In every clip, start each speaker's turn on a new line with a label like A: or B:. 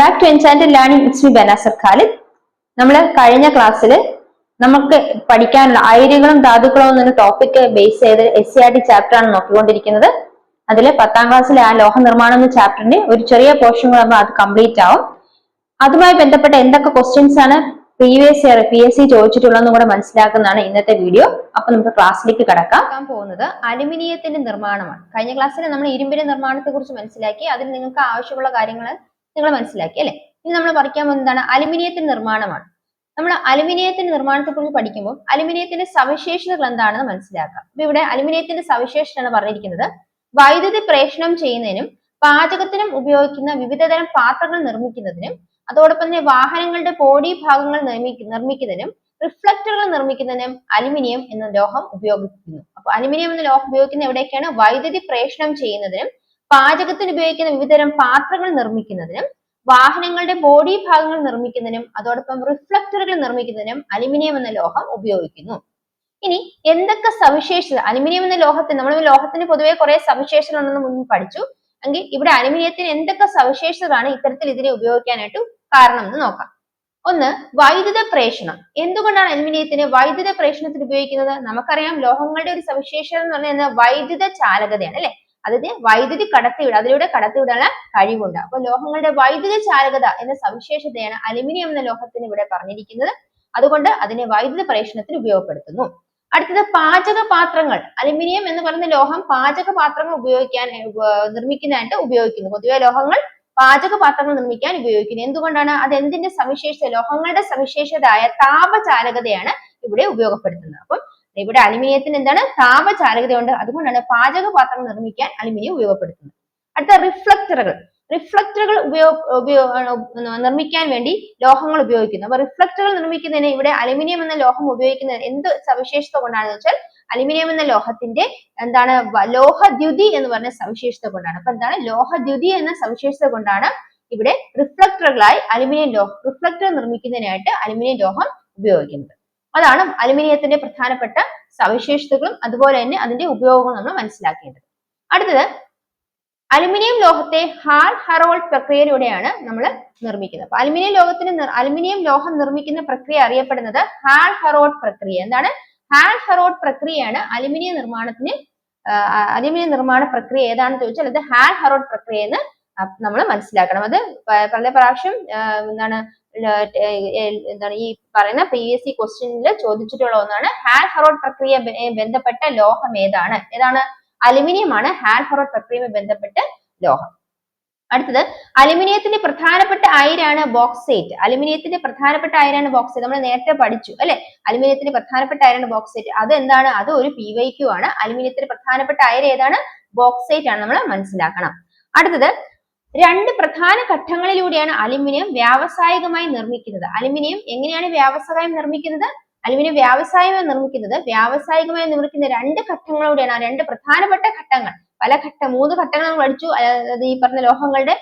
A: Back to enchant learning it's me Banasar Khalid നമ്മൾ കഴിഞ്ഞ ക്ലാസ്സിൽ നമുക്ക് പഠിക്കാനുള്ള അയിരുകളും ധാതുക്കളും എന്നൊരു ടോപ്പിക് ബേസ് ചെയ്ത് S C R T chapter ആണ് നോക്കിക്കൊണ്ടിരിക്കുന്നത്. അതിൽ പത്താം ക്ലാസ്സിലെ ആ ലോഹ നിർമ്മാണം എന്ന ചാപ്റ്ററിന്റെ ഒരു ചെറിയ പോർഷൻ ആകുമ്പോൾ അത് കംപ്ലീറ്റ് ആവും. അതുമായി ബന്ധപ്പെട്ട എന്തൊക്കെ ക്വസ്റ്റ്യൻസ് ആണ് previous year P S C ചോദിച്ചിട്ടുള്ളതെന്നും കൂടെ മനസ്സിലാക്കുന്നതാണ് ഇന്നത്തെ വീഡിയോ അപ്പൊ നമുക്ക് ക്ലാസ്സിലേക്ക് കടക്കാം. പോകുന്നത് അലുമിനിയത്തിന്റെ നിർമ്മാണമാണ്. കഴിഞ്ഞ ക്ലാസ്സിൽ നമ്മൾ ഇരുമ്പിന്റെ നിർമ്മാണത്തെ കുറിച്ച് മനസ്സിലാക്കി. അതിന് നിങ്ങൾക്ക് ആവശ്യമുള്ള കാര്യങ്ങൾ നിങ്ങൾ മനസ്സിലാക്കി അല്ലെ? ഇനി നമ്മൾ പഠിക്കാൻ പോകുന്നത് എന്താണ്? അലുമിനിയത്തിന്റെ നിർമ്മാണമാണ്. നമ്മൾ അലുമിനിയത്തിന്റെ നിർമ്മാണത്തെ കുറിച്ച് പഠിക്കുമ്പോൾ അലുമിനിയത്തിന്റെ സവിശേഷതകൾ എന്താണെന്ന് മനസ്സിലാക്കാം. അപ്പൊ ഇവിടെ അലുമിനിയത്തിന്റെ സവിശേഷതയാണ് പറഞ്ഞിരിക്കുന്നത്. വൈദ്യുതി പ്രേഷണം ചെയ്യുന്നതിനും പാചകത്തിനും ഉപയോഗിക്കുന്ന വിവിധതരം പാത്രങ്ങൾ നിർമ്മിക്കുന്നതിനും അതോടൊപ്പം തന്നെ വാഹനങ്ങളുടെ ബോഡി ഭാഗങ്ങൾ നിർമ്മിക്ക നിർമ്മിക്കുന്നതിനും റിഫ്ലക്ടറുകൾ നിർമ്മിക്കുന്നതിനും അലുമിനിയം എന്ന ലോഹം ഉപയോഗിക്കുന്നു. അപ്പൊ അലുമിനിയം എന്ന ലോഹം ഉപയോഗിക്കുന്ന എവിടെയൊക്കെയാണ്? വൈദ്യുതി പ്രേഷണം ചെയ്യുന്നതിനും പാചകത്തിന് ഉപയോഗിക്കുന്ന വിവിധതരം പാത്രങ്ങൾ നിർമ്മിക്കുന്നതിനും വാഹനങ്ങളുടെ ബോഡി ഭാഗങ്ങൾ നിർമ്മിക്കുന്നതിനും അതോടൊപ്പം റിഫ്ലക്ടറുകൾ നിർമ്മിക്കുന്നതിനും അലുമിനിയം എന്ന ലോഹം ഉപയോഗിക്കുന്നു. ഇനി എന്തൊക്കെ സവിശേഷത അലുമിനിയം എന്ന ലോഹത്തിന് നമ്മൾ ലോഹത്തിന് പൊതുവെ കുറെ സവിശേഷത ഉണ്ടെന്ന് മുൻപ് പഠിച്ചു. എങ്കിൽ ഇവിടെ അലുമിനിയത്തിന് എന്തൊക്കെ സവിശേഷതകളാണ് ഇത്തരത്തിൽ ഇതിനെ ഉപയോഗിക്കാനായിട്ട് കാരണം എന്ന് നോക്കാം. ഒന്ന് വൈദ്യുത പ്രേഷണം. എന്തുകൊണ്ടാണ് അലുമിനിയത്തിന് വൈദ്യുത പ്രേഷണത്തിന് ഉപയോഗിക്കുന്നത്? നമുക്കറിയാം ലോഹങ്ങളുടെ ഒരു സവിശേഷത എന്ന് പറഞ്ഞാൽ വൈദ്യുത ചാലകതയാണ് അല്ലെ? അതായത് വൈദ്യുതി കടത്തിവിടുക അതിലൂടെ കടത്തിവിടാനുള്ള കഴിവുണ്ട്. അപ്പൊ ലോഹങ്ങളുടെ വൈദ്യുത ചാലകത എന്ന സവിശേഷതയാണ് അലുമിനിയം എന്ന ലോഹത്തിന് ഇവിടെ പറഞ്ഞിരിക്കുന്നത്. അതുകൊണ്ട് അതിനെ വൈദ്യുത പരീക്ഷണത്തിന് ഉപയോഗപ്പെടുത്തുന്നു. അടുത്തത് പാചക പാത്രങ്ങൾ. അലുമിനിയം എന്ന് പറയുന്ന ലോഹം പാചക പാത്രങ്ങൾ ഉപയോഗിക്കാൻ നിർമ്മിക്കുന്നതായിട്ട് ഉപയോഗിക്കുന്നു. പൊതുവെ ലോഹങ്ങൾ പാചക പാത്രങ്ങൾ നിർമ്മിക്കാൻ ഉപയോഗിക്കുന്നു. എന്തുകൊണ്ടാണ്? അത് എന്തിന്റെ സവിശേഷത ലോഹങ്ങളുടെ സവിശേഷതയായ താപചാലകതയാണ് ഇവിടെ ഉപയോഗപ്പെടുത്തുന്നത്. അപ്പം ഇവിടെ അലുമിനിയത്തിന് എന്താണ്? താപചാലകതയുണ്ട് അതുകൊണ്ടാണ് പാചക പാത്രങ്ങൾ നിർമ്മിക്കാൻ അലുമിനിയം ഉപയോഗപ്പെടുത്തുന്നത്. അടുത്ത റിഫ്ലക്ടറുകൾ. റിഫ്ലക്ടറുകൾ ഉപയോഗ നിർമ്മിക്കാൻ വേണ്ടി ലോഹങ്ങൾ ഉപയോഗിക്കുന്നു. അപ്പൊ റിഫ്ലക്ടറുകൾ നിർമ്മിക്കുന്നതിന് ഇവിടെ അലുമിനിയം എന്ന ലോഹം ഉപയോഗിക്കുന്നത് എന്ത് സവിശേഷത കൊണ്ടാണെന്ന് വെച്ചാൽ അലുമിനിയം എന്ന ലോഹത്തിന്റെ എന്താണ് ലോഹദ്യുതി എന്ന് പറഞ്ഞ സവിശേഷത കൊണ്ടാണ്. അപ്പൊ എന്താണ്? ലോഹദ്യുതി എന്ന സവിശേഷത കൊണ്ടാണ് ഇവിടെ റിഫ്ലക്ടറുകളായി അലുമിനിയം ലോഹം റിഫ്ലക്ടർ നിർമ്മിക്കുന്നതിനായിട്ട് അലുമിനിയം ലോഹം ഉപയോഗിക്കുന്നത്. അതാണ് അലുമിനിയത്തിന്റെ പ്രധാനപ്പെട്ട സവിശേഷതകളും അതുപോലെ തന്നെ അതിന്റെ ഉപയോഗവും നമ്മൾ മനസ്സിലാക്കേണ്ടത്. അടുത്തത് അലുമിനിയം ലോഹത്തെ ഹാൾ ഹറോൾഡ് പ്രക്രിയയിലൂടെയാണ് നമ്മൾ നിർമ്മിക്കുന്നത്. അപ്പൊ അലുമിനിയം ലോഹത്തിന് അലുമിനിയം ലോഹം നിർമ്മിക്കുന്ന പ്രക്രിയ അറിയപ്പെടുന്നത് ഹാൾ ഹറോൾഡ് പ്രക്രിയ. എന്താണ്? ഹാൾ ഹറോൾഡ് പ്രക്രിയയാണ് അലുമിനിയ നിർമ്മാണത്തിന് അലുമിനിയം നിർമ്മാണ പ്രക്രിയ ഏതാണെന്ന് ചോദിച്ചാൽ അത് ഹാൾ ഹറോൾഡ് പ്രക്രിയ എന്ന് നമ്മൾ മനസ്സിലാക്കണം. അത് പല പ്രാവശ്യം എന്താണ് എന്താണ് ഈ പറയുന്ന എസ് സി ക്വസ്റ്റ്യനിൽ ചോദിച്ചിട്ടുള്ള ഒന്നാണ് ഹാൽ ഹറോഡ് പ്രക്രിയ ബന്ധപ്പെട്ട ലോഹം ഏതാണ്? ഏതാണ്? അലുമിനിയം ആണ് ഹാൽ ഹറോഡ് പ്രക്രിയയുമായി ബന്ധപ്പെട്ട ലോഹം. അടുത്തത് അലുമിനിയത്തിന്റെ പ്രധാനപ്പെട്ട അയിരാണ് ബോക്സൈറ്റ് അലുമിനിയത്തിന്റെ പ്രധാനപ്പെട്ട അയിരാണ് ബോക്സൈറ്റ് നമ്മൾ നേരത്തെ പഠിച്ചു അല്ലെ? അലുമിനിയത്തിന്റെ പ്രധാനപ്പെട്ട അയിരാണ് ബോക്സൈറ്റ് അത് എന്താണ് അത് ഒരു പി വൈ ക്യു ആണ്. അലുമിനിയത്തിന്റെ പ്രധാനപ്പെട്ട അയർ ഏതാണ്? ബോക്സൈറ്റ് ആണ്. നമ്മൾ മനസ്സിലാക്കണം. അടുത്തത് രണ്ട് പ്രധാന ഘട്ടങ്ങളിലൂടെയാണ് അലുമിനിയം വ്യാവസായികമായി നിർമ്മിക്കുന്നത്. അലുമിനിയം എങ്ങനെയാണ് വ്യാവസായം നിർമ്മിക്കുന്നത്? അലുമിനിയം വ്യാവസായികമായി നിർമ്മിക്കുന്നത് വ്യാവസായികമായി നിർമ്മിക്കുന്ന രണ്ട് ഘട്ടങ്ങളിലൂടെയാണ് രണ്ട് പ്രധാനപ്പെട്ട ഘട്ടങ്ങൾ. പല ഘട്ടം മൂന്ന് ഘട്ടങ്ങൾ നമ്മൾ പഠിച്ചു. അതായത് ഈ പറഞ്ഞ ലോഹങ്ങളുടെ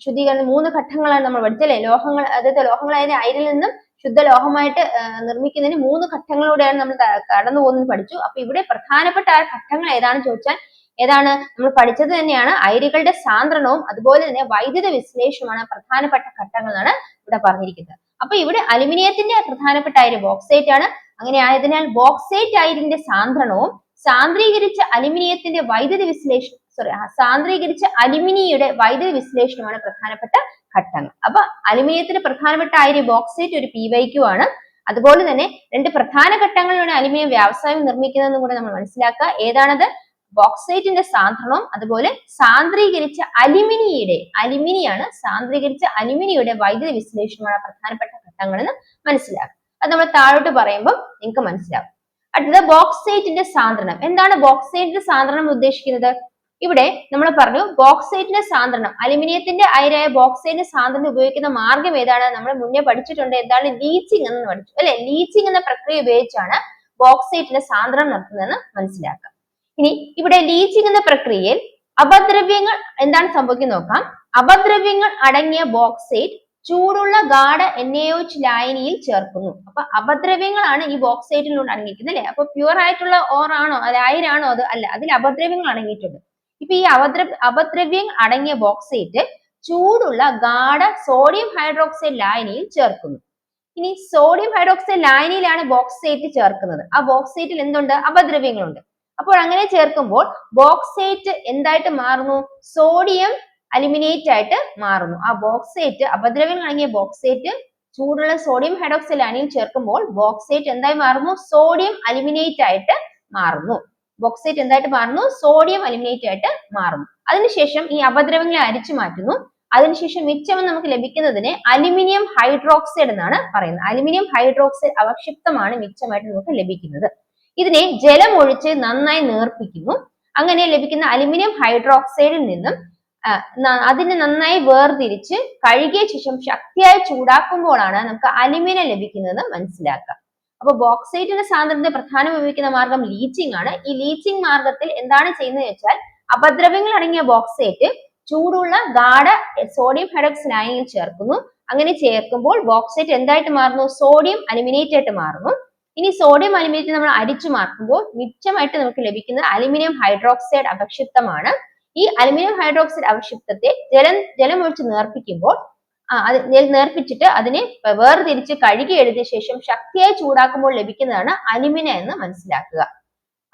A: ശുദ്ധീകരണം മൂന്ന് ഘട്ടങ്ങളാണ് നമ്മൾ പഠിച്ചല്ലേ ലോഹങ്ങൾ അതായത് ലോഹങ്ങളായ അയിരിൽ നിന്നും ശുദ്ധ ലോഹമായിട്ട് നിർമ്മിക്കുന്നതിന് മൂന്ന് ഘട്ടങ്ങളിലൂടെയാണ് നമ്മൾ കടന്നു പോകുന്നത് പഠിച്ചു. അപ്പൊ ഇവിടെ പ്രധാനപ്പെട്ട ആ ഘട്ടങ്ങൾ ഏതാണെന്ന് ചോദിച്ചാൽ ഏതാണ്? നമ്മൾ പഠിച്ചത് തന്നെയാണ് അയിരുകളുടെ സാന്ദ്രണവും അതുപോലെ തന്നെ വൈദ്യുത വിശ്ലേഷണമാണ് പ്രധാനപ്പെട്ട ഘട്ടങ്ങൾ എന്നാണ് ഇവിടെ പറഞ്ഞിരിക്കുന്നത്. അപ്പൊ ഇവിടെ അലുമിനിയത്തിന്റെ പ്രധാനപ്പെട്ട അയിര് ബോക്സൈറ്റ് ആണ്. അങ്ങനെ ആയതിനാൽ ബോക്സൈറ്റ് അയിരിന്റെ സാന്ദ്രണവും സാന്ദ്രീകരിച്ച അലുമിനിയത്തിന്റെ വൈദ്യുതി വിശ്ലേഷണം സോറി സാന്ദ്രീകരിച്ച അലുമിനിയുടെ വൈദ്യുതി വിശ്ലേഷണമാണ് പ്രധാനപ്പെട്ട ഘട്ടങ്ങൾ. അപ്പൊ അലുമിനിയത്തിന്റെ പ്രധാനപ്പെട്ട അയിര് ബോക്സൈറ്റ് ഒരു പി വൈക്യു ആണ്. അതുപോലെ തന്നെ രണ്ട് പ്രധാന ഘട്ടങ്ങളിലാണ് അലുമിനിയം വ്യവസായം നിർമ്മിക്കുന്നതെന്ന് കൂടെ നമ്മൾ മനസ്സിലാക്കുക. ഏതാണത്? ബോക്സൈറ്റിന്റെ സാന്ദ്രണവും അതുപോലെ സാന്ദ്രീകരിച്ച അലുമിനിയുടെ അലുമിനിയാണ് സാന്ദ്രീകരിച്ച അലുമിനിയുടെ വൈദ്യുതി വിശ്ലേഷണമാണ് പ്രധാനപ്പെട്ട ഘട്ടങ്ങൾ എന്ന് മനസ്സിലാക്കുക അത് നമ്മൾ താഴോട്ട് പറയുമ്പോൾ നിങ്ങൾക്ക് മനസ്സിലാവും. അടുത്തത് ബോക്സൈറ്റിന്റെ സാന്ദ്രണം. എന്താണ് ബോക്സൈറ്റിന്റെ സാന്ദ്രണം ഉദ്ദേശിക്കുന്നത്? ഇവിടെ നമ്മൾ പറഞ്ഞു ബോക്സൈറ്റിന്റെ സാന്ദ്രണം അലുമിനിയത്തിന്റെ അയരായ ബോക്സൈറ്റിന്റെ സാന്ദ്രണം ഉപയോഗിക്കുന്ന മാർഗം ഏതാണ്? നമ്മൾ മുന്നേ പഠിച്ചിട്ടുണ്ട് എന്താണ് ലീച്ചിങ് എന്ന് പഠിച്ചു. അല്ലെ? ലീച്ചിങ് എന്ന പ്രക്രിയ ഉപയോഗിച്ചാണ് ബോക്സൈറ്റിന്റെ സാന്ദ്രണം നടത്തുന്നതെന്ന് മനസ്സിലാക്കുക ഇനി ഇവിടെ ലീച്ചിങ് എന്ന പ്രക്രിയയിൽ അപദ്രവ്യങ്ങൾ എന്താണ് സംഭവിക്കുന്നത് നോക്കാം. അപദ്രവ്യങ്ങൾ അടങ്ങിയ ബോക്സൈറ്റ് ചൂടുള്ള ഗാഢ എൻ എച്ച് ലായനിയിൽ ചേർക്കുന്നു. അപ്പൊ അപദ്രവ്യങ്ങളാണ് ഈ ബോക്സൈറ്റിലൂടെ അടങ്ങിയിരിക്കുന്നത് അല്ലെ? അപ്പൊ പ്യുവർ ആയിട്ടുള്ള ഓർ ആണോ ലായനാണോ അത്? അല്ല അതിൽ അപദ്രവ്യങ്ങൾ അടങ്ങിയിട്ടുണ്ട്. ഇപ്പൊ ഈ അപദ്ര അപദ്രവ്യങ്ങൾ അടങ്ങിയ ബോക്സൈറ്റ് ചൂടുള്ള ഗാഢ സോഡിയം ഹൈഡ്രോക്സൈഡ് ലായനിയിൽ ചേർക്കുന്നു. ഇനി സോഡിയം ഹൈഡ്രോക്സൈഡ് ലായനിയിലാണ് ബോക്സൈറ്റ് ചേർക്കുന്നത്. ആ ബോക്സൈറ്റിൽ എന്തുണ്ട്? അപദ്രവ്യങ്ങളുണ്ട്. അപ്പോൾ അങ്ങനെ ചേർക്കുമ്പോൾ ബോക്സൈറ്റ് എന്തായിട്ട് മാറുന്നു? സോഡിയം അലുമിനേറ്റ് ആയിട്ട് മാറുന്നു. ആ ബോക്സൈറ്റ് അപദ്രവ്യം അടങ്ങിയ ബോക്സൈറ്റ് ചൂടുള്ള സോഡിയം ഹൈഡ്രോക്സൈഡ് ലായനിയിൽ ചേർക്കുമ്പോൾ ബോക്സൈറ്റ് എന്തായി മാറുന്നു? സോഡിയം അലുമിനേറ്റ് ആയിട്ട് മാറുന്നു. ബോക്സൈറ്റ് എന്തായിട്ട് മാറുന്നു? സോഡിയം അലുമിനേറ്റ് ആയിട്ട് മാറുന്നു. അതിനുശേഷം ഈ അപദ്രവങ്ങളെ അരിച്ചു മാറ്റുന്നു. അതിനുശേഷം മിച്ചം നമുക്ക് ലഭിക്കുന്നതിന് അലുമിനിയം ഹൈഡ്രോക്സൈഡ് എന്നാണ് പറയുന്നത്. അലുമിനിയം ഹൈഡ്രോക്സൈഡ് അവക്ഷിപ്തമാണ് മിച്ചമായിട്ട് നമുക്ക് ലഭിക്കുന്നത്. ഇതിനെ ജലം ഒഴിച്ച് നന്നായി നേർപ്പിക്കുന്നു. അങ്ങനെ ലഭിക്കുന്ന അലുമിനിയം ഹൈഡ്രോക്സൈഡിൽ നിന്നും അതിനെ നന്നായി വേർതിരിച്ച് കഴുകിയ ശേഷം ശക്തിയായി ചൂടാക്കുമ്പോഴാണ് നമുക്ക് അലുമിനിയം ലഭിക്കുന്നത് മനസ്സിലാക്കാം അപ്പൊ ബോക്സൈറ്റിന്റെ സാന്ദ്രത പ്രധാനം ഉപയോഗിക്കുന്ന മാർഗം ലീച്ചിങ് ആണ്. ഈ ലീച്ചിങ് മാർഗത്തിൽ എന്താണ് ചെയ്യുന്നത് വെച്ചാൽ അപദ്രവ്യങ്ങൾ അടങ്ങിയ ബോക്സൈറ്റ് ചൂടുള്ള ഗാഢ സോഡിയം ഹൈഡ്രോക്സ് ലായനിയിൽ ചേർക്കുന്നു. അങ്ങനെ ചേർക്കുമ്പോൾ ബോക്സൈറ്റ് എന്തായിട്ട് മാറുന്നു? സോഡിയം അലുമിനേറ്റ് ആയിട്ട് മാറുന്നു. ഇനി സോഡിയം അലുമിനേറ്റ് നമ്മൾ അരിച്ചു മാറ്റുമ്പോൾ മിച്ചമായിട്ട് നമുക്ക് ലഭിക്കുന്നത് അലുമിനിയം ഹൈഡ്രോക്സൈഡ് അവക്ഷിപ്തമാണ് ഈ അലുമിനിയം ഹൈഡ്രോക്സൈഡ് അവക്ഷിപ്തത്തെ ജലം ജലം ഒഴിച്ച് നേർപ്പിക്കുമ്പോൾ അത് നേർപ്പിച്ചിട്ട് അതിനെ വേർതിരിച്ച് കഴുകി എഴുതിയ ശേഷം ശക്തിയായി ചൂടാക്കുമ്പോൾ ലഭിക്കുന്നതാണ് അലുമിന എന്ന് മനസ്സിലാക്കുക.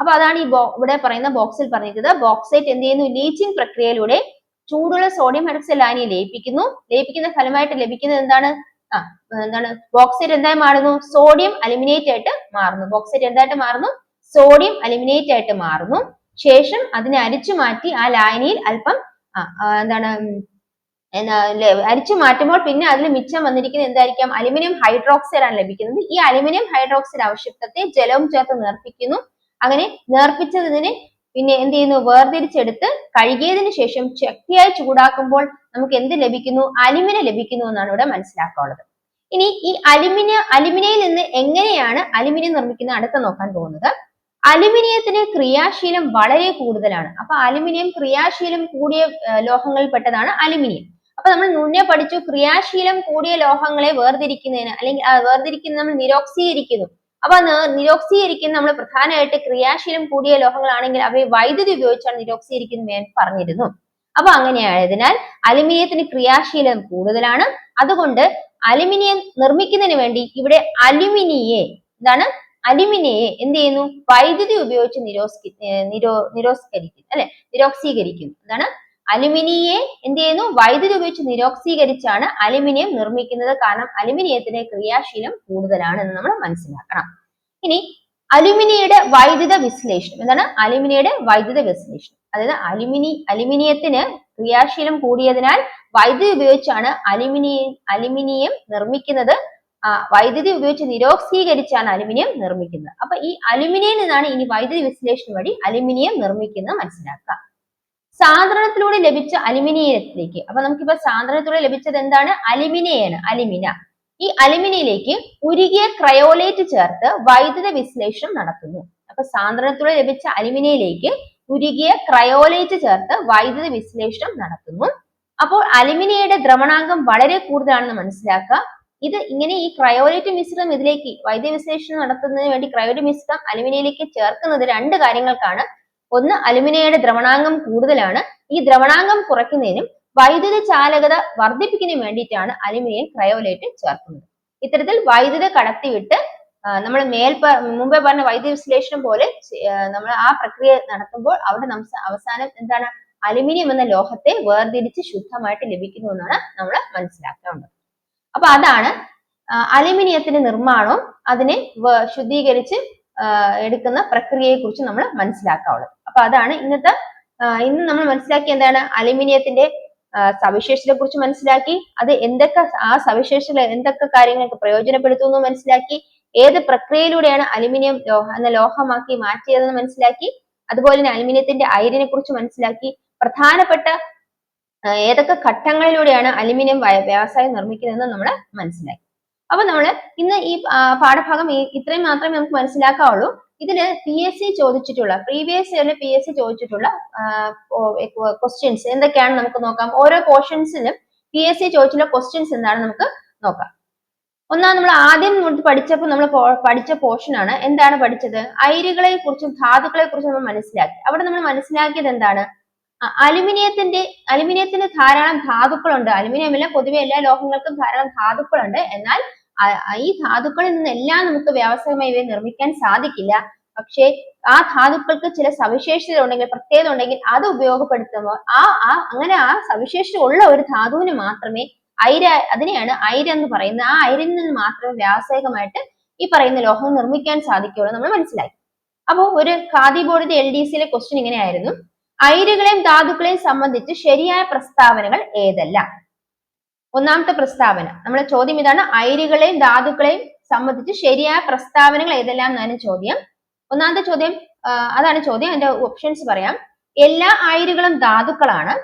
A: അപ്പൊ അതാണ് ഈ ഇവിടെ പറയുന്ന ബോക്സിൽ പറഞ്ഞിരിക്കുന്നത്. ബോക്സൈറ്റ് എന്ത് ചെയ്യുന്നു? ലീച്ചിങ് പ്രക്രിയയിലൂടെ ചൂടുള്ള സോഡിയം ഹൈഡ്രോക്സൈഡ് ലായനിയെ ലയിപ്പിക്കുന്നു. ലയിപ്പിക്കുന്ന ഫലമായിട്ട് ലഭിക്കുന്നത് എന്താണ്? ആ എന്താണ്? ബോക്സൈറ്റ് എന്തായി മാറുന്നു? സോഡിയം അലുമിനേറ്റ് ആയിട്ട് മാറുന്നു. ബോക്സൈറ്റ് എന്തായിട്ട് മാറുന്നു? സോഡിയം അലുമിനേറ്റ് ആയിട്ട് മാറുന്നു. ശേഷം അതിനെ അരിച്ചു മാറ്റി ആ ലായനിയിൽ അല്പം എന്താണ് അരിച്ചു മാറ്റുമ്പോൾ പിന്നെ അതിൽ മിച്ചം വന്നിരിക്കുന്നത് എന്തായിരിക്കാം? അലുമിനിയം ഹൈഡ്രോക്സൈഡ് ആണ് ലഭിക്കുന്നത്. ഈ അലുമിനിയം ഹൈഡ്രോക്സൈഡ് അവശിഷ്ടത്തെ ജലവും ചേർത്ത് നേർപ്പിക്കുന്നു. അങ്ങനെ നേർപ്പിച്ചതിനെ പിന്നെ എന്ത് ചെയ്യുന്നു? വേർതിരിച്ചെടുത്ത് കഴുകിയതിന് ശേഷം ശക്തിയായി ചൂടാക്കുമ്പോൾ നമുക്ക് എന്ത് ലഭിക്കുന്നു? അലുമിന ലഭിക്കുന്നു എന്നാണ് ഇവിടെ മനസ്സിലാക്കാനുള്ളത്. ഇനി ഈ അലുമിനിയ അലുമിനയിൽ നിന്ന് എങ്ങനെയാണ് അലുമിനിയം നിർമ്മിക്കുന്നത്? അടുത്ത നോക്കാൻ പോകുന്നത്. അലുമിനിയത്തിന് ക്രിയാശീലം വളരെ കൂടുതലാണ്. അപ്പൊ അലുമിനിയം ക്രിയാശീലം കൂടിയ ലോഹങ്ങളിൽ പെട്ടതാണ് അലുമിനിയം. അപ്പൊ നമ്മൾ മുന്നേ പഠിച്ചു ക്രിയാശീലം കൂടിയ ലോഹങ്ങളെ വേർതിരിക്കുന്നതിന് അല്ലെങ്കിൽ വേർതിരിക്കുന്ന നമ്മൾ നിരോക്സീകരിക്കുന്നു. അപ്പൊ നിരോക്സീകരിക്കുന്ന നമ്മൾ പ്രധാനമായിട്ട് ക്രിയാശീലം കൂടിയ ലോഹങ്ങളാണെങ്കിൽ അവയെ വൈദ്യുതി ഉപയോഗിച്ചാണ് നിരോക്സീകരിക്കുന്നത് പറഞ്ഞിരുന്നു. അപ്പൊ അങ്ങനെയായതിനാൽ അലുമിനിയത്തിന് ക്രിയാശീലം കൂടുതലാണ്. അതുകൊണ്ട് അലുമിനിയം നിർമ്മിക്കുന്നതിന് വേണ്ടി ഇവിടെ അലുമിനിയെ എന്താണ് അലുമിനിയെ എന്ത് ചെയ്യുന്നു? വൈദ്യുതി ഉപയോഗിച്ച് നിരോസ്കി നിരോ നിരോസ്കരിക്കുന്നു അല്ലെ? നിരോക്സീകരിക്കുന്നു എന്താണ് അലുമിനിയെ എന്ത് ചെയ്യുന്നു? വൈദ്യുതി ഉപയോഗിച്ച് നിരോക്സീകരിച്ചാണ് അലുമിനിയം നിർമ്മിക്കുന്നത്. കാരണം അലുമിനിയത്തിന് ക്രിയാശീലം കൂടുതലാണ് എന്ന് നമ്മൾ മനസ്സിലാക്കണം. ഇനി അലുമിനിയുടെ വൈദ്യുത വിശ്ലേഷണം. എന്താണ്? അലുമിനിയുടെ വൈദ്യുത വിശ്ലേഷണം. അതായത് അലുമിനി അലുമിനിയത്തിന് ക്രിയാശീലം കൂടിയതിനാൽ വൈദ്യുതി ഉപയോഗിച്ചാണ് അലുമിനിയം അലുമിനിയം നിർമ്മിക്കുന്നത്. ആ, വൈദ്യുതി ഉപയോഗിച്ച് നിരോക്സീകരിച്ചാണ് അലുമിനിയം നിർമ്മിക്കുന്നത്. അപ്പൊ ഈ അലുമിനിയം നിന്നാണ് ഇനി വൈദ്യുതി വിശ്ലേഷണം വഴി അലുമിനിയം നിർമ്മിക്കുന്നത് മനസ്സിലാക്കുക. സാന്ദ്രണത്തിലൂടെ ലഭിച്ച അലുമിനിയത്തിലേക്ക്. അപ്പൊ നമുക്കിപ്പോ സാന്ദ്രണത്തിലൂടെ ലഭിച്ചത് എന്താണ്? അലുമിനിയാണ് അലുമിന. ഈ അലുമിനിയിലേക്ക് ഉരുകിയ ക്രയോലേറ്റ് ചേർത്ത് വൈദ്യുത വിശ്ലേഷണം നടത്തുന്നു. അപ്പൊ സാന്ദ്രണത്തിലൂടെ ലഭിച്ച അലുമിനിയിലേക്ക് ഉരുകിയ ക്രയോലേറ്റ് ചേർത്ത് വൈദ്യുത വിശ്ലേഷണം നടത്തുന്നു. അപ്പോൾ അലുമിനിയുടെ ദ്രവണാംഗം വളരെ കൂടുതലാണെന്ന് മനസ്സിലാക്കുക. ഇത് ഇങ്ങനെ ഈ ക്രയോലേറ്റ് മിശ്രിതം ഇതിലേക്ക് വൈദ്യുത വിശ്ലേഷണം നടത്തുന്നതിന് വേണ്ടി ക്രയോലേറ്റ് മിശ്രിതം അലുമിനിയിലേക്ക് ചേർക്കുന്നത് രണ്ട് കാര്യങ്ങൾക്കാണ്. ഒന്ന് അലുമിനിയുടെ ദ്രവണാംഗം കൂടുതലാണ്. ഈ ദ്രവണാംഗം കുറയ്ക്കുന്നതിനും വൈദ്യുത ചാലകത വർദ്ധിപ്പിക്കുന്നതിന് വേണ്ടിയിട്ടാണ് അലുമിനിയം ക്രയോലേറ്റ് ചേർക്കുന്നത്. ഇത്തരത്തിൽ വൈദ്യുത കടത്തിവിട്ട് നമ്മൾ മേൽ മുമ്പേ പറഞ്ഞ വൈദ്യുത വിശ്ലേഷണം പോലെ നമ്മൾ ആ പ്രക്രിയ നടത്തുമ്പോൾ അവിടെ അവസാനം എന്താണ് അലുമിനിയം എന്ന ലോഹത്തെ വേർതിരിച്ച് ശുദ്ധമായിട്ട് ലഭിക്കുന്നു എന്നാണ് നമ്മൾ മനസ്സിലാക്കേണ്ടത്. അപ്പൊ അതാണ് അലുമിനിയത്തിന്റെ നിർമ്മാണവും അതിനെ ശുദ്ധീകരിച്ച് എടുക്കുന്ന പ്രക്രിയയെ കുറിച്ച് നമ്മൾ മനസ്സിലാക്കാവുള്ളത്. അപ്പൊ അതാണ് ഇന്നത്തെ ഇന്ന് നമ്മൾ മനസ്സിലാക്കിയ എന്താണ് അലുമിനിയത്തിന്റെ സവിശേഷതയെ കുറിച്ച് മനസ്സിലാക്കി അത് എന്തൊക്കെ ആ സവിശേഷത എന്തൊക്കെ കാര്യങ്ങൾക്ക് പ്രയോജനപ്പെടുത്തുമെന്ന് മനസ്സിലാക്കി ഏത് പ്രക്രിയയിലൂടെയാണ് അലുമിനിയം ലോഹ എന്ന ലോഹമാക്കി മാറ്റിയതെന്ന് മനസ്സിലാക്കി അതുപോലെ തന്നെ അലുമിനിയത്തിന്റെ അയിരിനെ കുറിച്ച് മനസ്സിലാക്കി പ്രധാനപ്പെട്ട ഏതൊക്കെ ഘട്ടങ്ങളിലൂടെയാണ് അലുമിനിയം വ്യവസായം നിർമ്മിക്കുന്നതെന്ന് നമ്മൾ മനസ്സിലാക്കി. അപ്പൊ നമ്മൾ ഇന്ന് ഈ പാഠഭാഗം ഇത്രയും മാത്രമേ നമുക്ക് മനസ്സിലാക്കാവുള്ളൂ. ഇതിൽ പി എസ് സി ചോദിച്ചിട്ടുള്ള പ്രീവിയസ് ഇയറിൽ പി എസ് സി ചോദിച്ചിട്ടുള്ള ക്വസ്റ്റ്യൻസ് എന്തൊക്കെയാണ് നമുക്ക് നോക്കാം. ഓരോ പോർഷൻസിലും പി എസ് സി ചോദിച്ചിട്ടുള്ള ക്വസ്റ്റ്യൻസ് എന്താണ് നമുക്ക് നോക്കാം. ഒന്നാം നമ്മൾ ആദ്യം പഠിച്ചപ്പോൾ നമ്മൾ പഠിച്ച പോർഷൻ ആണ്. എന്താണ് പഠിച്ചത്? അയിരുകളെ കുറിച്ചും ധാതുക്കളെ കുറിച്ചും നമ്മൾ മനസ്സിലാക്കി. അവിടെ നമ്മൾ മനസ്സിലാക്കിയത് എന്താണ്? അലുമിനിയത്തിന്റെ അലുമിനിയത്തിന് ധാരാളം ധാതുക്കളുണ്ട്. അലുമിനിയമില്ല പൊതുവെ എല്ലാ ലോഹങ്ങൾക്കും ധാരാളം ധാതുക്കളുണ്ട്. എന്നാൽ ഈ ധാതുക്കളിൽ നിന്ന് എല്ലാം നമുക്ക് വ്യാവസായികമായി ഇവയെ നിർമ്മിക്കാൻ സാധിക്കില്ല. പക്ഷേ ആ ധാതുക്കൾക്ക് ചില സവിശേഷത ഉണ്ടെങ്കിൽ പ്രത്യേകത ഉണ്ടെങ്കിൽ അത് ഉപയോഗപ്പെടുത്തുമ്പോൾ ആ ആ അങ്ങനെ ആ സവിശേഷത ഉള്ള ഒരു ധാതുവിന് മാത്രമേ അയിര അതിനെയാണ് അയിര എന്ന് പറയുന്നത്. ആ അയിരിൽ നിന്ന് മാത്രമേ വ്യാവസായികമായിട്ട് ഈ പറയുന്ന ലോഹം നിർമ്മിക്കാൻ സാധിക്കുകയുള്ളൂ നമ്മൾ മനസ്സിലാക്കി. അപ്പോൾ ഒരു ഖാദി ബോർഡിന്റെ എൽ ഡി സിയിലെ ക്വസ്റ്റ്യൻ ഇങ്ങനെയായിരുന്നു. അയിരുകളെയും ധാതുക്കളെയും സംബന്ധിച്ച് ശരിയായ പ്രസ്താവനകൾ ഏതെല്ലാം? ഒന്നാമത്തെ പ്രസ്താവന. നമ്മുടെ ചോദ്യം ഇതാണ്. അയിരുകളെയും ധാതുക്കളെയും സംബന്ധിച്ച് ശരിയായ പ്രസ്താവനകൾ ഏതെല്ലാം എന്നാണ് ചോദ്യം. ഒന്നാമത്തെ ചോദ്യം അതാണ് ചോദ്യം. അതിന്റെ ഓപ്ഷൻസ് പറയാം. എല്ലാ അയിരുകളും ധാതുക്കളാണ്.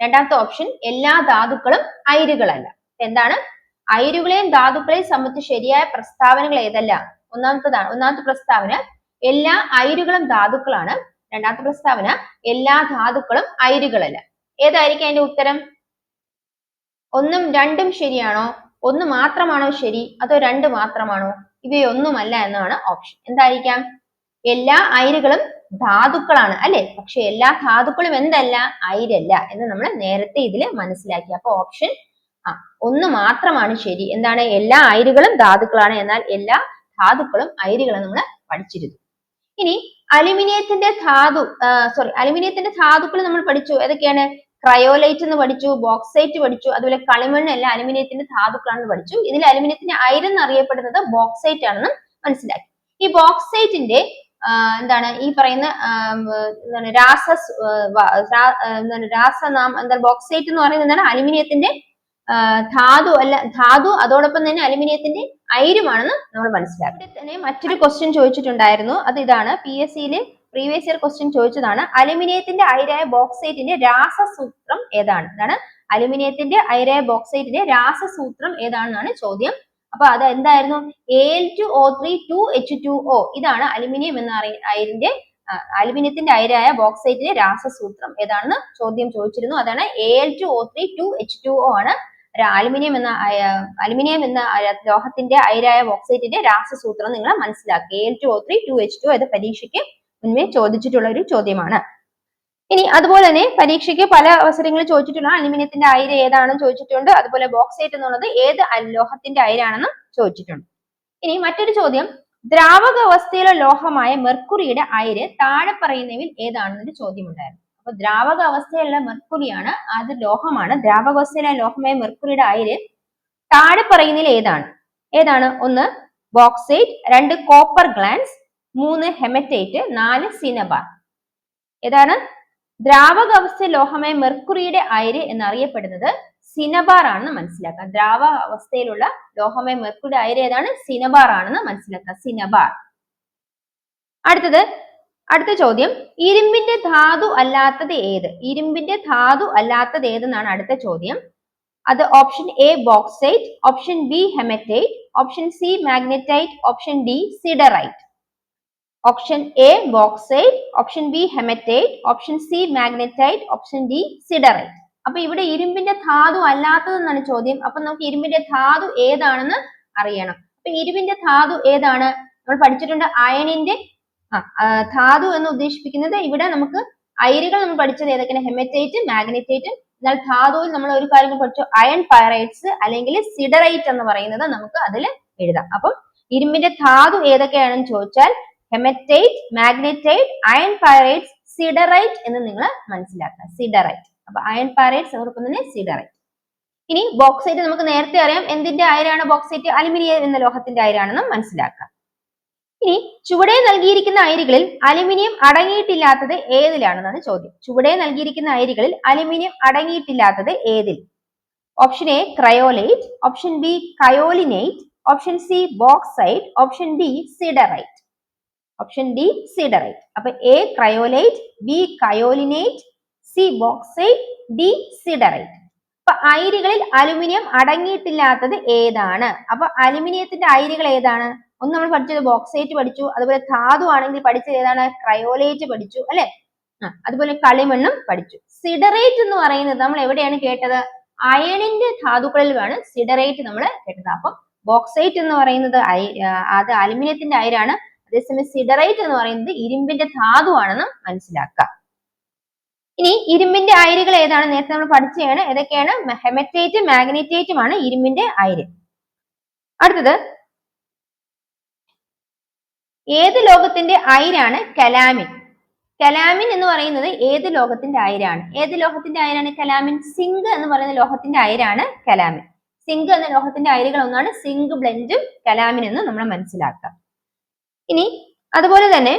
A: രണ്ടാമത്തെ ഓപ്ഷൻ എല്ലാ ധാതുക്കളും അയിരുകളല്ല. എന്താണ്? അയിരുകളെയും ധാതുക്കളെയും സംബന്ധിച്ച് ശരിയായ പ്രസ്താവനകൾ ഏതെല്ലാം? ഒന്നാമത്തതാണ് ഒന്നാമത്തെ പ്രസ്താവന എല്ലാ അയിരുകളും ധാതുക്കളാണ്. രണ്ടാമത്തെ പ്രസ്താവന എല്ലാ ധാതുക്കളും അയിരുകളല്ല. ഏതായിരിക്കും അതിന്റെ ഉത്തരം? ഒന്നും രണ്ടും ശരിയാണോ? ഒന്ന് മാത്രമാണോ ശരി? അതോ രണ്ട് മാത്രമാണോ? ഇവയൊന്നുമല്ല എന്നാണ് ഓപ്ഷൻ എന്തായിരിക്കാം? എല്ലാ അയിരുകളും ധാതുക്കളാണ് അല്ലെ? പക്ഷെ എല്ലാ ധാതുക്കളും എന്തല്ല? അയിരല്ല എന്ന് നമ്മൾ നേരത്തെ ഇതിൽ മനസ്സിലാക്കി. അപ്പൊ ഓപ്ഷൻ ആ. ഒന്ന് മാത്രമാണ് ശരി. എന്താണ്? എല്ലാ അയിരുകളും ധാതുക്കളാണ് എന്നാൽ എല്ലാ ധാതുക്കളും അയിരുകളും നമ്മൾ പഠിച്ചിരുന്നു ഇനി അലുമിനിയത്തിന്റെ ധാതു സോറി അലുമിനിയത്തിന്റെ ധാതുക്കൾ നമ്മൾ പഠിച്ചു. ഏതൊക്കെയാണ്? ക്രയോലൈറ്റ് എന്ന് പഠിച്ചു ബോക്സൈറ്റ് പഠിച്ചു അതുപോലെ കളിമണ്ണ് എല്ലാം അലുമിനിയത്തിന്റെ ധാതുക്കളാണെന്ന് പഠിച്ചു. ഇതിൽ അലുമിനിയത്തിന്റെ അയരം അറിയപ്പെടുന്നത് ബോക്സൈറ്റ് ആണെന്ന് മനസ്സിലാക്കി. ഈ ബോക്സൈറ്റിന്റെ എന്താണ് ഈ പറയുന്ന എന്താണ് രാസ എന്താണ് രാസനാം എന്താണ് ബോക്സൈറ്റ് എന്ന് പറയുന്നത് എന്താണ്? അലുമിനിയത്തിന്റെ ധാതു അല്ല ധാതു അതോടൊപ്പം തന്നെ അലുമിനിയത്തിന്റെ അയിരുമാണെന്ന് നമ്മൾ മനസ്സിലാക്കി. തന്നെ മറ്റൊരു ക്വസ്റ്റ്യൻ ചോദിച്ചിട്ടുണ്ടായിരുന്നു. അത് ഇതാണ്. പി എസ് സിയിൽ പ്രീവിയസ് ഇയർ ക്വസ്റ്റ്യൻ ചോദിച്ചതാണ്. അലുമിനിയത്തിന്റെ അയിരായ ബോക്സൈറ്റിന്റെ രാസസൂത്രം ഏതാണ്? അതാണ് അലുമിനിയത്തിന്റെ അയിരായ ബോക്സൈറ്റിന്റെ രാസസൂത്രം ഏതാണെന്നാണ് ചോദ്യം. അപ്പൊ അത് എന്തായിരുന്നു? L two O three two H two O ഇതാണ് അലുമിനിയം എന്ന അയിരിന്റെ അലുമിനിയത്തിന്റെ അയിരായ ബോക്സൈറ്റിന്റെ രാസസൂത്രം ഏതാണെന്ന് ചോദ്യം ചോദിച്ചിരുന്നു. അതാണ് L two O three two H two O ആണ്. അലുമിനിയം എന്ന അലുമിനിയം എന്ന ലോഹത്തിന്റെ അയിരായ ബോക്സൈറ്റിന്റെ രാസസൂത്രം നിങ്ങൾ മനസ്സിലാക്കി. L two O three two H two ഇത് പരീക്ഷയ്ക്ക് മുൻപേ ചോദിച്ചിട്ടുള്ള ഒരു ചോദ്യമാണ്. ഇനി അതുപോലെ തന്നെ പരീക്ഷയ്ക്ക് പല അവസരങ്ങളിൽ ചോദിച്ചിട്ടുള്ള അലുമിനിയത്തിന്റെ അയിര് ഏതാണെന്ന് ചോദിച്ചിട്ടുണ്ട്. അതുപോലെ ബോക്സൈറ്റ് എന്നുള്ളത് ഏത് അലോഹത്തിന്റെ അയിരാണെന്നും ചോദിച്ചിട്ടുണ്ട്. ഇനി മറ്റൊരു ചോദ്യം. ദ്രാവക അവസ്ഥയിലെ ലോഹമായ മെർക്കുറിയുടെ അയിര് താഴെ പറയുന്നവയിൽ ഏതാണെന്നൊരു ചോദ്യമുണ്ടായിരുന്നു. അപ്പൊ ദ്രാവക അവസ്ഥയിലുള്ള മെർക്കുറിയാണ് അത് ലോഹമാണ്. ദ്രാവക അവസ്ഥയിലെ ലോഹമായ മെർക്കുറിയുടെ അയിര് താഴെ പറയുന്നതിൽ ഏതാണ്? ഏതാണ്? ഒന്ന് ബോക്സൈറ്റ്. രണ്ട് കോപ്പർ ഗ്ലാൻസ്. മൂന്ന് ഹെമറ്റേറ്റ് നാല് സിനബാർ ഏതാണ്? ദ്രാവകാവസ്ഥ ലോഹമായ മെർക്കുറിയുടെ അയര് എന്നറിയപ്പെടുന്നത് സിനബാർ ആണെന്ന് മനസ്സിലാക്കാം. ദ്രാവക അവസ്ഥയിലുള്ള ലോഹമായ മെർക്കുറിയുടെ അയര് ഏതാണ്? സിനബാർ ആണെന്ന് മനസ്സിലാക്കാം. സിനബാർ. അടുത്തത് അടുത്ത ചോദ്യം. ഇരുമ്പിന്റെ ധാതു അല്ലാത്തത് ഏത്? ഇരുമ്പിന്റെ ധാതു അല്ലാത്തത് ഏതെന്നാണ് അടുത്ത ചോദ്യം. അത് option A bauxite option B haematite option C magnetite option D siderite. Option A bauxite option B haematite option C magnetite option D siderite അപ്പൊ ഇവിടെ ഇരുമ്പിന്റെ ധാതു അല്ലാത്തതെന്നാണ് ചോദ്യം. അപ്പൊ നമുക്ക് ഇരുമ്പിന്റെ ധാതു ഏതാണെന്ന് അറിയണം. അപ്പൊ ഇരുമ്പിന്റെ ധാതു ഏതാണ്? നമ്മൾ പഠിച്ചിട്ടുണ്ട് അയണിന്റെ ധാതു എന്ന് ഉദ്ദേശിപ്പിക്കുന്നത് ഇവിടെ നമുക്ക് അയിരുകൾ നമ്മൾ പഠിച്ചത് ഏതൊക്കെയാണ്? ഹെമറ്റൈറ്റ് മാഗ്നറ്റൈറ്റ് എന്നാൽ ധാതുവിൽ നമ്മൾ ഒരു കാര്യം പഠിച്ചു. അയൺ പൈറൈറ്റ്സ് അല്ലെങ്കിൽ സിഡറൈറ്റ് എന്ന് പറയുന്നത് നമുക്ക് അതിൽ എഴുതാം. അപ്പം ഇരുമ്പിന്റെ ധാതു ഏതൊക്കെയാണെന്ന് ചോദിച്ചാൽ haematite magnetite iron pyrites siderite എന്ന് നിങ്ങൾ മനസ്സിലാക്കുക സിഡറൈറ്റ് അപ്പൊ അയൺ പൈറൈറ്റ്സ് തന്നെ സിഡറൈറ്റ് ഇനി ബോക്സൈറ്റ് നമുക്ക് നേരത്തെ അറിയാം. എന്തിന്റെ അയരാണ് ബോക്സൈറ്റ് അലുമിനിയം എന്ന ലോഹത്തിന്റെ അയരാണെന്ന് മനസ്സിലാക്കാം. ഇനി ചുവടെ നൽകിയിരിക്കുന്ന അയരുകളിൽ അലുമിനിയം അടങ്ങിയിട്ടില്ലാത്തത് ഏതിലാണെന്നാണ് ചോദ്യം. ചുവടെ നൽകിയിരിക്കുന്ന അയരുകളിൽ അലുമിനിയം അടങ്ങിയിട്ടില്ലാത്തത് ഏതിൽ? Option A cryolite option B kaolinite option C bauxite option D siderite option D siderite അപ്പൊ A cryolite B kaolinite C bauxite D siderite അപ്പൊ അയിരുകളിൽ അലുമിനിയം അടങ്ങിയിട്ടില്ലാത്തത് ഏതാണ്? അപ്പൊ അലുമിനിയത്തിന്റെ അയിരുകൾ ഏതാണ്? ഒന്ന് നമ്മൾ പഠിച്ചത് ബോക്സൈറ്റ് പഠിച്ചു അതുപോലെ ധാതു ആണെങ്കിൽ പഠിച്ചത് ഏതാണ്? ക്രയോലൈറ്റ് പഠിച്ചു അല്ലെ? അതുപോലെ കളിമണ്ണും പഠിച്ചു. സിഡറേറ്റ് എന്ന് പറയുന്നത് നമ്മൾ എവിടെയാണ് കേട്ടത്? അയണിന്റെ ധാതുക്കളിലാണ് സിഡറേറ്റ് നമ്മൾ കേട്ടത്. അപ്പം ബോക്സൈറ്റ് എന്ന് പറയുന്നത് അത് അലുമിനിയത്തിന്റെ അയരാണ് അതേസമയം സിഡറൈറ്റ് എന്ന് പറയുന്നത് ഇരുമ്പിന്റെ ധാതുവാണെന്ന് മനസ്സിലാക്കുക. ഇനി ഇരുമ്പിന്റെ അയിരുകൾ ഏതാണ്? നേരത്തെ നമ്മൾ പഠിച്ചതാണ്. ഏതൊക്കെയാണ്? ഹെമറ്റേറ്റ് മാഗ്നറ്റേറ്റുമാണ് ഇരുമ്പിന്റെ അയിര് അടുത്തത് ഏത് ലോകത്തിന്റെ അയിരാണ് കലാമിൻ? കലാമിൻ എന്ന് പറയുന്നത് ഏത് ലോകത്തിന്റെ അയിരാണ് ഏത് ലോഹത്തിന്റെ അയിരാണ് കലാമിൻ? സിങ്ക് എന്ന് പറയുന്ന ലോഹത്തിന്റെ അയിരാണ് കലാമിൻ. സിങ്ക് എന്ന ലോഹത്തിന്റെ അയിരുകൾ ഒന്നാണ് സിങ്ക് ബ്ലെൻഡും കലാമിൻ എന്ന് നമ്മൾ മനസ്സിലാക്കാം ഇനി അതുപോലെ തന്നെ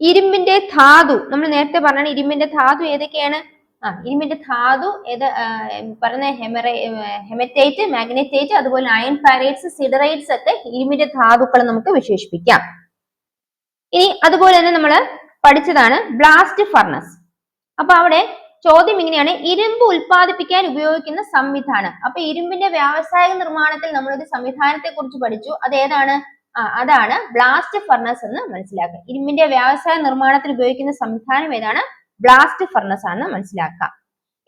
A: ഇരുമ്പിന്റെ ധാതു നമ്മൾ നേരത്തെ പറഞ്ഞാണ് ഇരുമ്പിന്റെ ധാതു ഏതൊക്കെയാണ്? ആ ഇരുമ്പിന്റെ ധാതു ഏത് പറഞ്ഞ ഹെമറ ഹെമറ്റൈറ്റ് മാഗ്നറ്റൈറ്റ് അതുപോലെ അയൺ പാരൈറ്റ്സ് സിഡറൈറ്റ്സ് ഒക്കെ ഇരുമ്പിന്റെ ധാതുക്കൾ നമുക്ക് വിശേഷിപ്പിക്കാം. ഇനി അതുപോലെ തന്നെ നമ്മൾ പഠിച്ചതാണ് ബ്ലാസ്റ്റ് ഫർണസ്. അപ്പൊ അവിടെ ചോദ്യം ഇങ്ങനെയാണ്. ഇരുമ്പ് ഉൽപ്പാദിപ്പിക്കാൻ ഉപയോഗിക്കുന്ന സംവിധാനം. അപ്പൊ ഇരുമ്പിന്റെ വ്യാവസായിക നിർമ്മാണത്തിൽ നമ്മളൊരു സംവിധാനത്തെ കുറിച്ച് പഠിച്ചു. അത് ഏതാണ് ആ അതാണ് ബ്ലാസ്റ്റ് ഫർണസ് എന്ന് മനസ്സിലാക്കുക. ഇരുമ്പിന്റെ വ്യവസായ നിർമ്മാണത്തിൽ ഉപയോഗിക്കുന്ന സംവിധാനം ഏതാണ്? ബ്ലാസ്റ്റ് ഫർണസ് ആണെന്ന് മനസ്സിലാക്കാം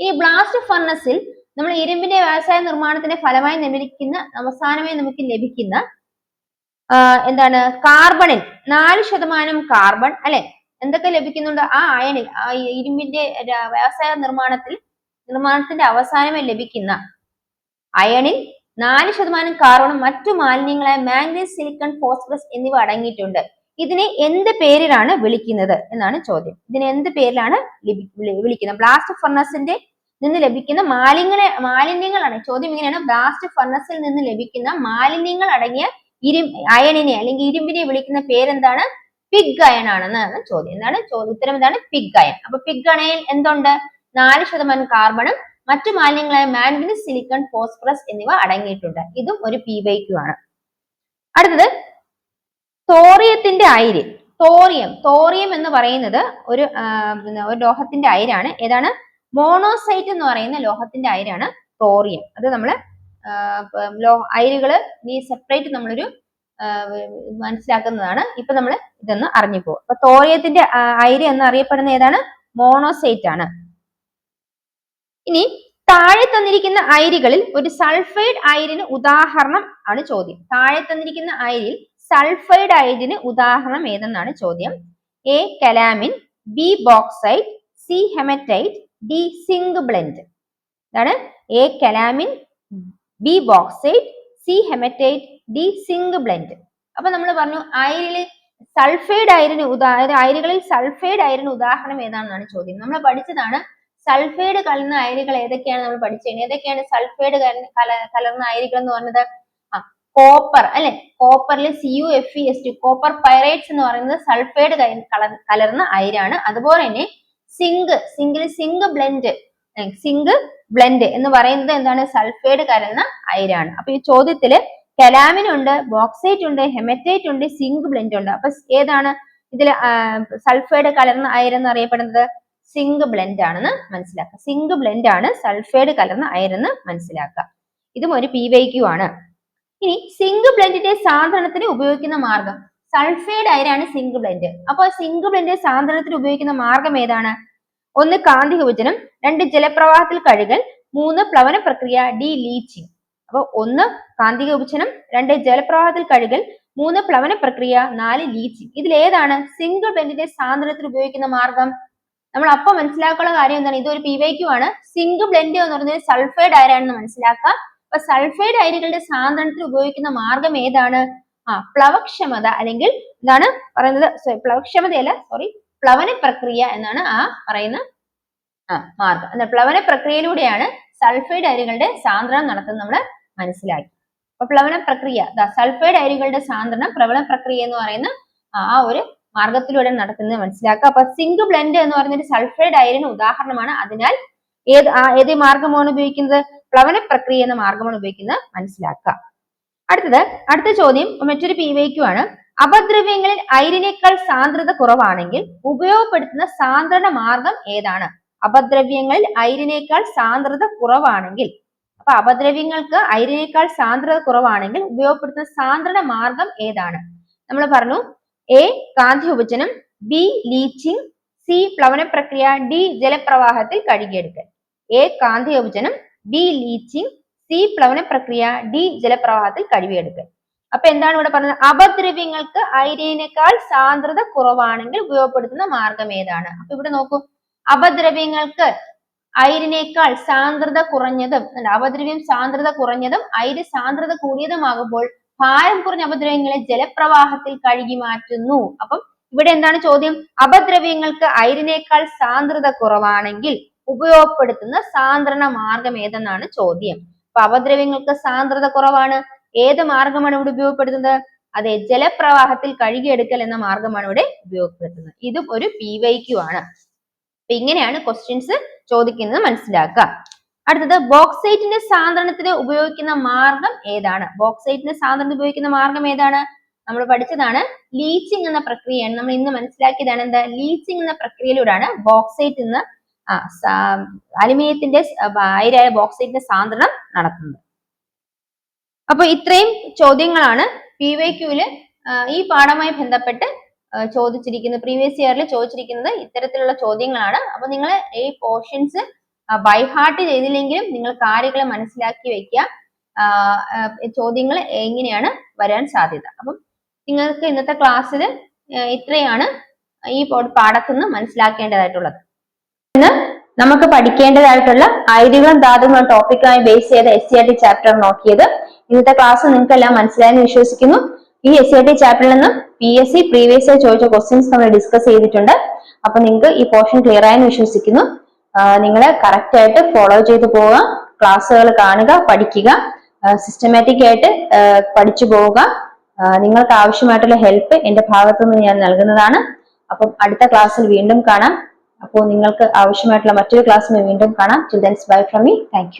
A: ഈ ബ്ലാസ്റ്റ് ഫർണസിൽ നമ്മൾ ഇരുമ്പിന്റെ വ്യവസായ നിർമ്മാണത്തിന്റെ ഫലമായി ലഭിക്കുന്ന അവസാനമായി നമുക്ക് ലഭിക്കുന്ന എന്താണ്? കാർബണിൽ നാല് ശതമാനം കാർബൺ അല്ലെ? എന്തൊക്കെ ലഭിക്കുന്നുണ്ട്? ആ അയണിൽ ആ ഇരുമ്പിന്റെ വ്യവസായ നിർമ്മാണത്തിൽ നിർമ്മാണത്തിന്റെ അവസാനമേ ലഭിക്കുന്ന അയണിൽ നാല് ശതമാനം കാർബണും മറ്റു മാലിന്യങ്ങളായ മാംഗനീസ് സിലിക്കൺ ഫോസ്ഫറസ് എന്നിവ അടങ്ങിയിട്ടുണ്ട്. ഇതിനെ എന്ത് പേരിലാണ് വിളിക്കുന്നത് എന്നാണ് ചോദ്യം. ഇതിനെ എന്ത് പേരിലാണ് വിളിക്കുന്നത്? ബ്ലാസ്റ്റ് ഫർണസിന്റെ നിന്ന് ലഭിക്കുന്ന മാലിന്യങ്ങളെ മാലിന്യങ്ങളാണ്. ചോദ്യം ഇങ്ങനെയാണ്. ബ്ലാസ്റ്റ് ഫർണസിൽ നിന്ന് ലഭിക്കുന്ന മാലിന്യങ്ങൾ അടങ്ങിയ ഇരു അയണിനെ അല്ലെങ്കിൽ ഇരുമ്പിനെ വിളിക്കുന്ന പേരെന്താണ്? പിഗ് അയൺ ആണെന്നാണ് ചോദ്യം. എന്താണ്? ചോദ്യം ഉത്തരം എന്താണ് പിഗ് അയൺ അപ്പൊ പിഗ് അണയിൽ എന്തുണ്ട്? നാല് ശതമാനം കാർബണും മറ്റു മാലിന്യങ്ങളായ മാംഗനീസ് സിലിക്കൺ ഫോസ്ഫറസ് എന്നിവ അടങ്ങിയിട്ടുണ്ട്. ഇതും ഒരു പി വൈ ക്യു ആണ്. അടുത്തത് തോറിയത്തിന്റെ അയിര്. തോറിയം തോറിയം എന്ന് പറയുന്നത് ഒരു ഒരു ലോഹത്തിന്റെ അയിരാണ്. ഏതാണ്? മോണോസൈറ്റ് എന്ന് പറയുന്ന ലോഹത്തിന്റെ അയിരാണ് തോറിയം അത് നമ്മൾ ലോ അയിരുകൾ നീ സെപ്പറേറ്റ് നമ്മളൊരു മനസ്സിലാക്കുന്നതാണ്. ഇപ്പൊ നമ്മൾ ഇതൊന്ന് അറിഞ്ഞു പോകും അപ്പൊ തോറിയത്തിന്റെ അയിര് എന്ന് അറിയപ്പെടുന്ന ഏതാണ്? മോണോസൈറ്റ് ആണ്. ഇനി താഴെ തന്നിരിക്കുന്ന അയിരുകളിൽ ഒരു സൾഫൈഡ് അയിരിന് ഉദാഹരണം ആണ് ചോദ്യം. താഴെ തന്നിരിക്കുന്ന അയിരിൽ സൾഫൈഡ് അയിരിന് ഉദാഹരണം ഏതെന്നാണ് ചോദ്യം? A calamine B bauxite C haematite D zinc blende ഇതാണ് A calamine B bauxite C haematite D zinc blende അപ്പൊ നമ്മൾ പറഞ്ഞു അയിരിൽ സൾഫൈഡ് അയറിന് ഉദാ അയിരുകളിൽ സൾഫൈഡ് അയറിന് ഉദാഹരണം ഏതാണെന്നാണ് ചോദ്യം. നമ്മൾ പഠിച്ചതാണ് സൾഫൈഡ് കലർന്ന അയരുകൾ ഏതൊക്കെയാണ് നമ്മൾ പഠിച്ചത് ഏതൊക്കെയാണ് സൾഫൈഡ് കലർന്ന അയരുകൾ എന്ന് പറഞ്ഞത്? ആ കോപ്പർ അല്ലെ? കോപ്പറിൽ C U F E S T copper pyrites എന്ന് പറയുന്നത് സൾഫൈഡ് കലർന്ന അയരാണ് അതുപോലെ തന്നെ സിങ്ക് സിങ്കിൽ സിങ്ക് ബ്ലെൻഡ് സിങ്ക് ബ്ലെൻഡ് എന്ന് പറയുന്നത് എന്താണ്? സൾഫൈഡ് കലർന്ന അയരാണ് അപ്പൊ ഈ ചോദ്യത്തിൽ കലാമിനുണ്ട് ബോക്സൈറ്റ് ഉണ്ട് ഹെമറ്റൈറ്റ് ഉണ്ട് സിങ്ക് ബ്ലെൻഡ് ഉണ്ട് അപ്പൊ ഏതാണ് ഇതിൽ സൾഫൈഡ് കലർന്ന അയരെന്ന് അറിയപ്പെടുന്നത്? സിങ്ക് ബ്ലെൻഡ് ആണെന്ന് മനസ്സിലാക്കുക സിങ്ക് ബ്ലെൻഡ് ആണ് സൾഫൈഡ് കലർന്ന അയരെന്ന് മനസ്സിലാക്കുക ഇതും ഒരു പി വൈ ക്യു ആണ്. ഇനി സിങ്ക് ബ്ലെൻഡിന്റെ സാധനത്തിന് ഉപയോഗിക്കുന്ന മാർഗം. സൾഫൈഡ് അയരാണ് സിങ്ക് ബ്ലെൻഡ്. അപ്പോൾ സിങ്ക് ബ്ലെൻഡ് സാന്ദ്രണത്തിന് ഉപയോഗിക്കുന്ന മാർഗം ഏതാണ്? ഒന്ന് കാന്തിക വിജനം രണ്ട് ജലപ്രവാഹത്തിൽ കഴുകൽ മൂന്ന് പ്ലവന പ്രക്രിയ ഡി ലീച്ചിങ്. അപ്പൊ ഒന്ന് കാന്തിക ഉപചനം രണ്ട് ജലപ്രവാഹത്തിൽ കഴുകൽ മൂന്ന് പ്ലവന പ്രക്രിയ നാല് ലീച്ചിങ്. ഇതിൽ ഏതാണ്? സിംഗിൾ ബെൻഡിന്റെ സാന്ദ്രത്തിൽ ഉപയോഗിക്കുന്ന മാർഗം. നമ്മൾ അപ്പൊ മനസ്സിലാക്കാനുള്ള കാര്യം എന്താണ്? ഇതൊരു പി വൈ ക്യു ആണ്. സിംഗിൾ ബ്ലെൻഡ് എന്ന് പറഞ്ഞാൽ സൾഫൈഡ് അയരാണെന്ന് മനസ്സിലാക്കുക. അപ്പൊ സൾഫൈഡ് അയരുകളുടെ സാന്ദ്രണത്തിൽ ഉപയോഗിക്കുന്ന മാർഗം ഏതാണ്? ആ പ്ലവക്ഷമത അല്ലെങ്കിൽ എന്താണ് പറയുന്നത് പ്ലവക്ഷമതയല്ല സോറി പ്ലവന പ്രക്രിയ എന്നാണ് ആ പറയുന്ന ആ മാർഗം. പ്ലവന പ്രക്രിയയിലൂടെയാണ് സൾഫൈഡ് അയരുകളുടെ സാന്ദ്രണം നടത്തുന്നത്. നമ്മൾ മനസ്സിലാക്കി. അപ്പൊ പ്ലവന പ്രക്രിയ സൾഫൈഡ് അരികളുടെ സാന്ദ്രണം പ്ലവന പ്രക്രിയ എന്ന് പറയുന്ന ആ ഒരു മാർഗത്തിലൂടെ നടത്തുന്നത് മനസ്സിലാക്കുക. അപ്പൊ സിങ്ക് ബ്ലെൻഡ് എന്ന് പറയുന്ന ഒരു സൾഫൈഡ് അയലിന് ഉദാഹരണമാണ്. അതിനാൽ ഏത് ഏത് മാർഗമാണ് ഉപയോഗിക്കുന്നത്? പ്ലവന പ്രക്രിയ എന്ന മാർഗമാണ് ഉപയോഗിക്കുന്നത് മനസ്സിലാക്കുക. അടുത്തത് അടുത്ത ചോദ്യം മറ്റൊരു പി വൈക്യു ആണ് അപദ്രവ്യങ്ങളിൽ അയിരിനേക്കാൾ സാന്ദ്രത കുറവാണെങ്കിൽ ഉപയോഗപ്പെടുത്തുന്ന സാന്ദ്രണ മാർഗം ഏതാണ്? അപദ്രവ്യങ്ങളിൽ അയിരിനേക്കാൾ സാന്ദ്രത കുറവാണെങ്കിൽ അപ്പൊ അപദ്രവ്യങ്ങൾക്ക് അയിരിനേക്കാൾ സാന്ദ്രത കുറവാണെങ്കിൽ ഉപയോഗപ്പെടുത്തുന്ന സാന്ദ്രണ മാർഗം ഏതാണ്? നമ്മൾ പറഞ്ഞു എ കാന്തി ഉപചനം ബി ലീച്ചിങ് സി പ്ലവന പ്രക്രിയ ഡി ജലപ്രവാഹത്തിൽ കഴുകിയെടുക്കൽ. എ കാന്തി ഉപചനം ബി ലീച്ചിങ് സി പ്ലവന പ്രക്രിയ ഡി ജലപ്രവാഹത്തിൽ കഴുകിയെടുക്കൽ. അപ്പൊ എന്താണ് ഇവിടെ പറഞ്ഞത്? അപദ്രവ്യങ്ങൾക്ക് അയിരേനേക്കാൾ സാന്ദ്രത കുറവാണെങ്കിൽ ഉപയോഗപ്പെടുത്തുന്ന മാർഗം ഏതാണ്? അപ്പൊ ഇവിടെ നോക്കൂ. അപദ്രവ്യങ്ങൾക്ക് ഐരിനേക്കാൾ സാന്ദ്രത കുറഞ്ഞതും അല്ല, അപദ്രവ്യം സാന്ദ്രത കുറഞ്ഞതും ഐര് സാന്ദ്രത കൂടിയതുമാകുമ്പോൾ ഭാരം കുറഞ്ഞ അപദ്രവ്യങ്ങളെ ജലപ്രവാഹത്തിൽ കഴുകി മാറ്റുന്നു. അപ്പം ഇവിടെ എന്താണ് ചോദ്യം? അപദ്രവ്യങ്ങൾക്ക് ഐരിനേക്കാൾ സാന്ദ്രത കുറവാണെങ്കിൽ ഉപയോഗപ്പെടുത്തുന്ന സാന്ദ്രണ മാർഗം ഏതെന്നാണ് ചോദ്യം. അപ്പൊ അപദ്രവ്യങ്ങൾക്ക് സാന്ദ്രത കുറവാണ്. ഏത് മാർഗമാണ് ഇവിടെ ഉപയോഗപ്പെടുത്തുന്നത്? അതെ ജലപ്രവാഹത്തിൽ കഴുകിയെടുക്കൽ എന്ന മാർഗമാണ് ഇവിടെ ഉപയോഗപ്പെടുത്തുന്നത്. ഇതും ഒരു പി വൈ ക്യു ആണ്. അപ്പൊ ഇങ്ങനെയാണ് ക്വസ്റ്റ്യൻസ് ചോദിക്കുന്നത് മനസ്സിലാക്കുക. അടുത്തത് ബോക്സൈറ്റിന്റെ സാന്ദ്രണത്തിന് ഉപയോഗിക്കുന്ന മാർഗം ഏതാണ്? ബോക്സൈറ്റിന്റെ സാന്ദ്രണ ഉപയോഗിക്കുന്ന മാർഗം ഏതാണ്? നമ്മൾ പഠിച്ചതാണ് ലീച്ചിങ് എന്ന പ്രക്രിയയാണ്. നമ്മൾ ഇന്ന് മനസ്സിലാക്കിയതാണ് എന്താ? ലീച്ചിങ് എന്ന പ്രക്രിയയിലൂടെയാണ് ബോക്സൈറ്റ് ഇന്ന് അലുമിനിയത്തിന്റെ അയിരായ ബോക്സൈറ്റിന്റെ സാന്ദ്രണം നടത്തുന്നത്. അപ്പൊ ഇത്രയും ചോദ്യങ്ങളാണ് പി വൈ ക്യൂൽ ഈ പാഠവുമായി ബന്ധപ്പെട്ട് ചോദിച്ചിരിക്കുന്നത് പ്രീവിയസ് ഇയറിൽ ചോദിച്ചിരിക്കുന്നത് ഇത്തരത്തിലുള്ള ചോദ്യങ്ങളാണ്. അപ്പൊ നിങ്ങൾ ഈ പോർഷൻസ് ബൈ ഹാർട്ട് ചെയ്തില്ലെങ്കിലും നിങ്ങൾ കാര്യങ്ങൾ മനസ്സിലാക്കി വെക്കുക. ചോദ്യങ്ങൾ എങ്ങനെയാണ് വരാൻ സാധ്യത. അപ്പം നിങ്ങൾക്ക് ഇന്നത്തെ ക്ലാസ്സിൽ ഇത്രയാണ് ഈ പാഠത്തുനിന്ന് മനസ്സിലാക്കേണ്ടതായിട്ടുള്ളത്. ഇന്ന് നമുക്ക് പഠിക്കേണ്ടതായിട്ടുള്ള ഐതികളും ധാതുകളും ടോപ്പിക്കായി ബേസ് ചെയ്ത S C R T chapter നോക്കിയത്. ഇന്നത്തെ ക്ലാസ് നിങ്ങൾക്ക് എല്ലാം മനസ്സിലായെന്ന് വിശ്വസിക്കുന്നു. ഈ എസ് സി ടി ചാപ്റ്ററിൽ നിന്നും പി എസ് സി പ്രീവിയസ് ചോദിച്ച ക്വസ്റ്റ്യൻസ് നമ്മൾ ഡിസ്കസ് ചെയ്തിട്ടുണ്ട്. അപ്പൊ നിങ്ങൾക്ക് ഈ പോർഷൻ ക്ലിയർ ആയെന്ന് വിശ്വസിക്കുന്നു. നിങ്ങൾ കറക്റ്റ് ആയിട്ട് ഫോളോ ചെയ്ത് പോവുക ക്ലാസ്സുകൾ കാണുക പഠിക്കുക സിസ്റ്റമാറ്റിക് ആയിട്ട് പഠിച്ചു പോവുക. നിങ്ങൾക്ക് ആവശ്യമായിട്ടുള്ള ഹെൽപ്പ് എന്റെ ഭാഗത്തു നിന്ന് ഞാൻ നൽകുന്നതാണ്. അപ്പം അടുത്ത ക്ലാസ്സിൽ വീണ്ടും കാണാം. അപ്പോൾ നിങ്ങൾക്ക് ആവശ്യമായിട്ടുള്ള മറ്റൊരു ക്ലാസ്സിൽ വീണ്ടും കാണാം. Childrens bye from me thank